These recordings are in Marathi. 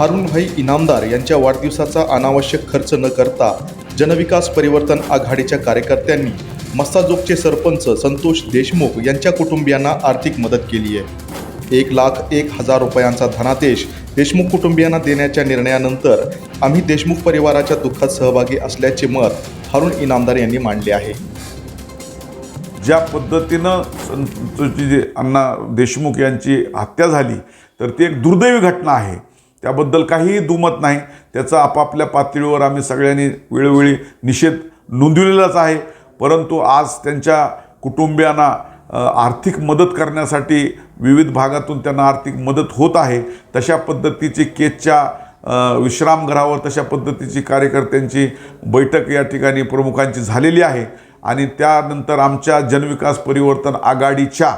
हारुणभाई इनामदार यांच्या वाढदिवसाचा अनावश्यक खर्च न करता जनविकास परिवर्तन आघाडीच्या कार्यकर्त्यांनी मस्ताजोगचे सरपंच संतोष देशमुख यांच्या कुटुंबियांना आर्थिक मदत केली आहे. एक लाख एक हजार रुपयांचा धनादेश देशमुख कुटुंबियांना देण्याच्या निर्णयानंतर आम्ही देशमुख परिवाराच्या दुःखात सहभागी असल्याचे मत हारुण इनामदार यांनी मांडले आहे. ज्या पद्धतीनं संतोषजी अण्णा देशमुख यांची हत्या झाली तर ती एक दुर्दैवी घटना आहे. त्याबद्दल काहीही दुमत नाही. त्याचा आपापल्या पातळीवर आम्ही सगळ्यांनी वेळोवेळी निषेध नोंदविलेलाच आहे. परंतु आज त्यांच्या कुटुंबियांना आर्थिक मदत करण्यासाठी विविध भागातून त्यांना आर्थिक मदत होत आहे. तशा पद्धतीची केचच्या विश्रामगृहावर तशा पद्धतीची कार्यकर्त्यांची बैठक या ठिकाणी प्रमुखांची झालेली आहे. आणि त्यानंतर आमच्या जनविकास परिवर्तन आघाडीच्या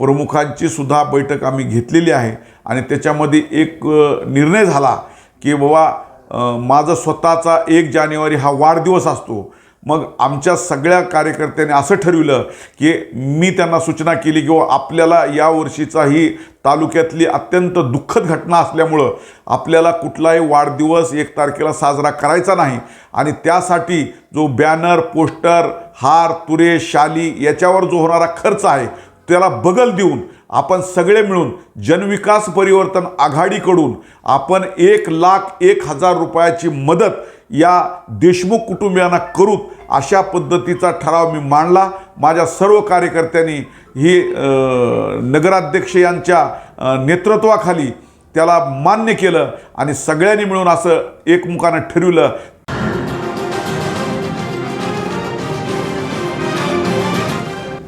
प्रमुखांची सुद्धा बैठक आम्ही घेतलेली आहे. आणि त्याच्यामध्ये एक निर्णय झाला की बाबा माझा स्वतःचा एक जानेवारी हा वाढदिवस असतो. मग आमच्या सगळ्या कार्यकर्त्यांनी असं ठरविलं की मी त्यांना सूचना केली की बुवा आपल्याला या वर्षीचा ही तालुक्यातली अत्यंत दुःखद घटना असल्यामुळं आपल्याला कुठलाही वाढदिवस एक तारखेला साजरा करायचा नाही. आणि त्यासाठी जो बॅनर पोस्टर हार तुरे शाली याच्यावर जो होणारा खर्च आहे त्याला बगल देऊन आपण सगळे मिळून जनविकास परिवर्तन आघाडीकडून आपण एक लाख एक हजार रुपयाची मदत या देशमुख कुटुंबियांना करूत अशा पद्धतीचा ठराव मी मांडला. माझ्या सर्व कार्यकर्त्यांनी ही नगराध्यक्ष यांच्या नेतृत्वाखाली त्याला मान्य केलं आणि सगळ्यांनी मिळून असं एकमुखानं ठरवलं.